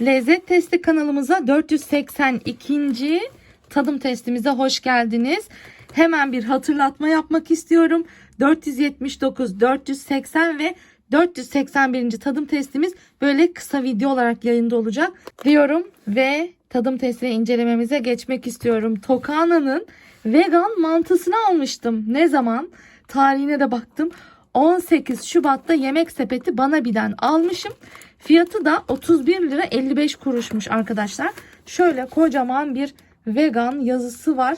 Lezzet Testi kanalımıza 482. tadım testimize hoş geldiniz. Hemen bir hatırlatma yapmak istiyorum. 479, 480 ve 481. tadım testimiz böyle kısa video olarak yayında olacak diyorum ve tadım testi ve incelememize geçmek istiyorum. Tokana'nın vegan mantısını almıştım. Ne zaman? Tarihine de baktım. 18 Şubat'ta yemek sepeti bana biden almışım. Fiyatı da 31 lira 55 kuruşmuş arkadaşlar. Şöyle kocaman bir vegan yazısı var.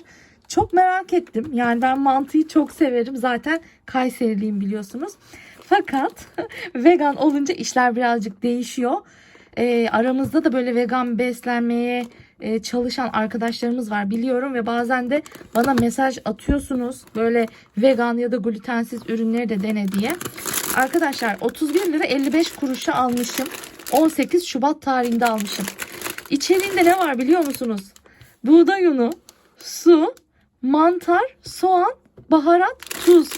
Çok merak ettim. Yani ben mantıyı çok severim. Zaten Kayseriliyim biliyorsunuz. Fakat vegan olunca işler birazcık değişiyor. Ee, aramızda da böyle vegan beslenmeye e, çalışan arkadaşlarımız var biliyorum ve bazen de bana mesaj atıyorsunuz böyle vegan ya da glutensiz ürünleri de dene diye. Arkadaşlar 31 lira 55 kuruşa almışım. 18 Şubat tarihinde almışım. İçeriğinde ne var biliyor musunuz? Buğday unu, su, mantar, soğan, baharat, tuz.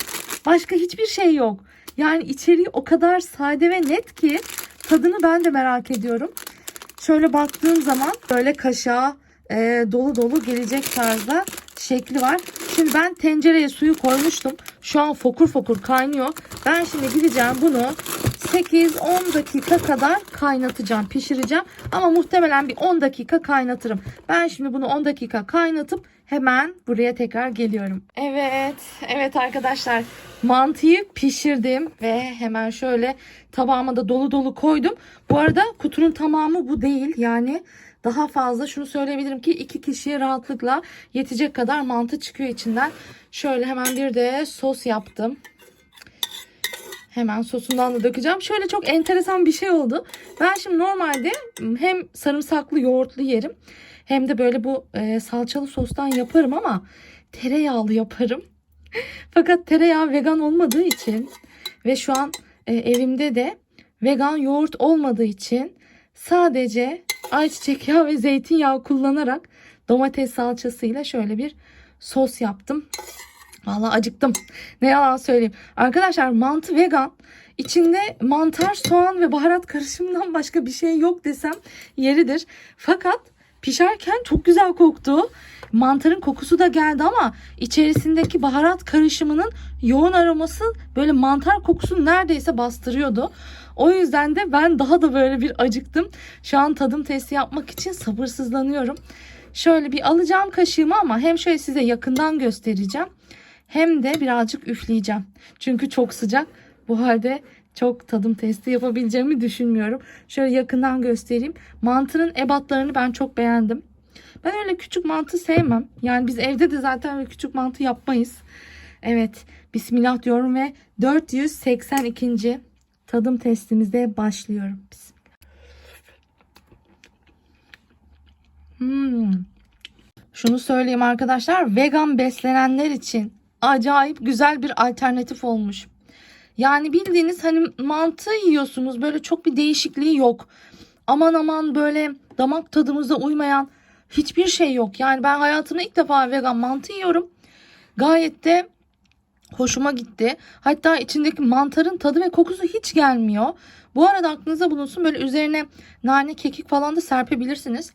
Başka hiçbir şey yok. Yani içeriği o kadar sade ve net ki tadını ben de merak ediyorum. Şöyle baktığım zaman böyle kaşığa e, dolu dolu gelecek tarzda şekli var. Şimdi ben tencereye suyu koymuştum. Şu an fokur fokur kaynıyor. Ben şimdi gideceğim bunu 8-10 dakika kadar kaynatacağım, pişireceğim. Ama muhtemelen bir 10 dakika kaynatırım. Ben şimdi bunu 10 dakika kaynatıp hemen buraya tekrar geliyorum. Evet, evet arkadaşlar. Mantıyı pişirdim ve hemen şöyle tabağıma da dolu dolu koydum. Bu arada kutunun tamamı bu değil. Yani daha fazla şunu söyleyebilirim ki iki kişiye rahatlıkla yetecek kadar mantı çıkıyor içinden. Şöyle hemen bir de sos yaptım. Hemen sosundan da dökeceğim. Şöyle çok enteresan bir şey oldu. Ben şimdi normalde hem sarımsaklı yoğurtlu yerim hem de böyle bu e, salçalı sostan yaparım ama tereyağlı yaparım. Fakat tereyağı vegan olmadığı için ve şu an e, evimde de vegan yoğurt olmadığı için sadece ayçiçek yağı ve zeytinyağı kullanarak domates salçasıyla şöyle bir sos yaptım. Vallahi acıktım. Ne yalan söyleyeyim. Arkadaşlar mantı vegan. İçinde mantar, soğan ve baharat karışımından başka bir şey yok desem yeridir. Fakat pişerken çok güzel koktu. Mantarın kokusu da geldi ama içerisindeki baharat karışımının yoğun aroması böyle mantar kokusunu neredeyse bastırıyordu. O yüzden de ben daha da böyle bir acıktım. Şu an tadım testi yapmak için sabırsızlanıyorum. Şöyle bir alacağım kaşığımı ama hem şöyle size yakından göstereceğim. Hem de birazcık üfleyeceğim. Çünkü çok sıcak. Bu halde çok tadım testi yapabileceğimi düşünmüyorum. Şöyle yakından göstereyim. Mantının ebatlarını ben çok beğendim. Ben öyle küçük mantı sevmem. Yani biz evde de zaten öyle küçük mantı yapmayız. Evet. Bismillah diyorum ve 482. tadım testimize başlıyorum. Hmm. Şunu söyleyeyim arkadaşlar. Vegan beslenenler için acayip güzel bir alternatif olmuş. Yani bildiğiniz hani mantı yiyorsunuz. Böyle çok bir değişikliği yok. Aman aman böyle damak tadımıza uymayan hiçbir şey yok. Yani ben hayatımda ilk defa vegan mantı yiyorum. Gayet de hoşuma gitti. Hatta içindeki mantarın tadı ve kokusu hiç gelmiyor. Bu arada aklınızda bulunsun böyle üzerine nane, kekik falan da serpebilirsiniz.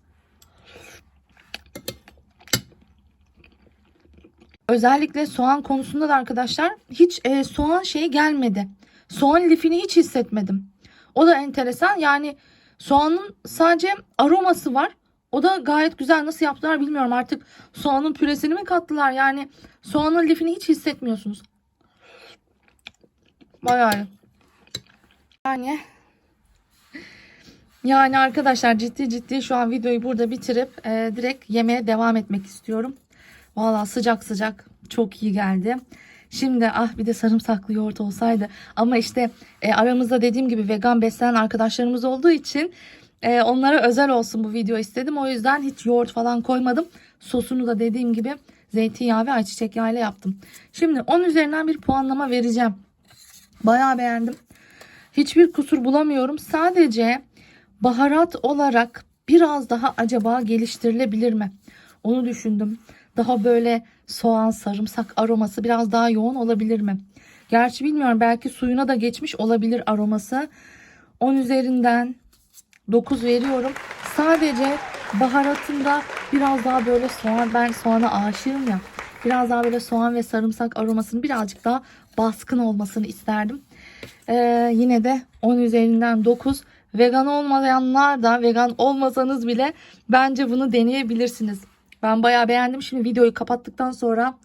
Özellikle soğan konusunda da arkadaşlar hiç e, soğan şeyi gelmedi. Soğan lifini hiç hissetmedim. O da enteresan. Yani soğanın sadece aroması var. O da gayet güzel. Nasıl yaptılar bilmiyorum. Artık soğanın püresini mi kattılar? Yani soğanın lifini hiç hissetmiyorsunuz. Bayağı. Yani yani arkadaşlar ciddi ciddi şu an videoyu burada bitirip e, direkt yemeğe devam etmek istiyorum. Valla sıcak sıcak çok iyi geldi. Şimdi ah bir de sarımsaklı yoğurt olsaydı. Ama işte e, aramızda dediğim gibi vegan beslenen arkadaşlarımız olduğu için e, onlara özel olsun bu video istedim. O yüzden hiç yoğurt falan koymadım. Sosunu da dediğim gibi zeytinyağı ve ayçiçek yağı ile yaptım. Şimdi 10 üzerinden bir puanlama vereceğim. Bayağı beğendim. Hiçbir kusur bulamıyorum. Sadece baharat olarak biraz daha acaba geliştirilebilir mi? Onu düşündüm. Daha böyle soğan, sarımsak aroması biraz daha yoğun olabilir mi? Gerçi bilmiyorum belki suyuna da geçmiş olabilir aroması. 10 üzerinden 9 veriyorum. Sadece baharatında biraz daha böyle soğan ben soğana aşığım ya. Biraz daha böyle soğan ve sarımsak aromasının birazcık daha baskın olmasını isterdim. Ee, yine de 10 üzerinden 9. Vegan olmayanlar da vegan olmasanız bile bence bunu deneyebilirsiniz. Ben bayağı beğendim. Şimdi videoyu kapattıktan sonra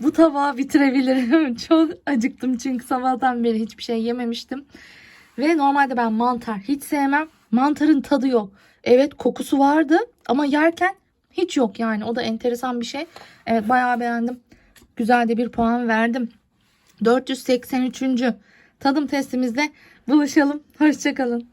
bu tabağı bitirebilirim. Çok acıktım çünkü sabahtan beri hiçbir şey yememiştim. Ve normalde ben mantar hiç sevmem. Mantarın tadı yok. Evet kokusu vardı ama yerken hiç yok yani. O da enteresan bir şey. Evet bayağı beğendim. Güzel de bir puan verdim. 483. tadım testimizde buluşalım. Hoşçakalın.